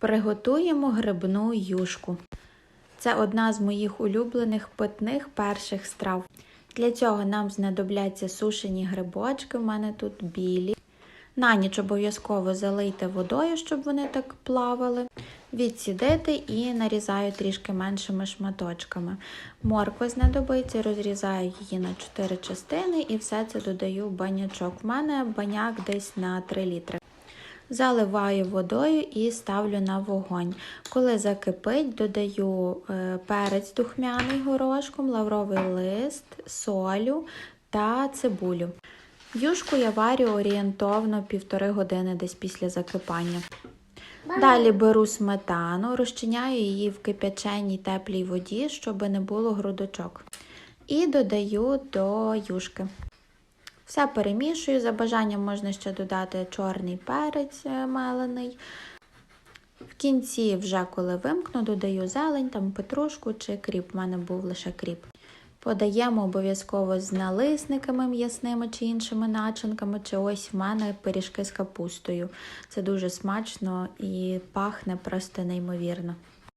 Приготуємо грибну юшку. Це одна з моїх улюблених питних перших страв. Для цього нам знадобляться сушені грибочки, в мене тут білі. На ніч обов'язково залийте водою, щоб вони так плавали. Відсідити і нарізаю трішки меншими шматочками. Морква знадобиться, розрізаю її на 4 частини і все це додаю в банячок. В мене баняк десь на 3 літри. Заливаю водою і ставлю на вогонь. Коли закипить, додаю е, перець духмяний горошком, лавровий лист, солю та цибулю. Юшку я варю орієнтовно півтори години десь після закипання. Далі беру сметану, розчиняю її в кип'яченій теплій воді, щоб не було грудочок. І додаю до юшки. Все перемішую. За бажанням можна ще додати чорний перець е, мелений. В кінці, вже коли вимкну, додаю зелень, там петрушку чи кріп. У мене був лише кріп. Подаємо обов'язково з налисниками м'ясними чи іншими начинками, чи ось в мене пиріжки з капустою. Це дуже смачно і пахне просто неймовірно.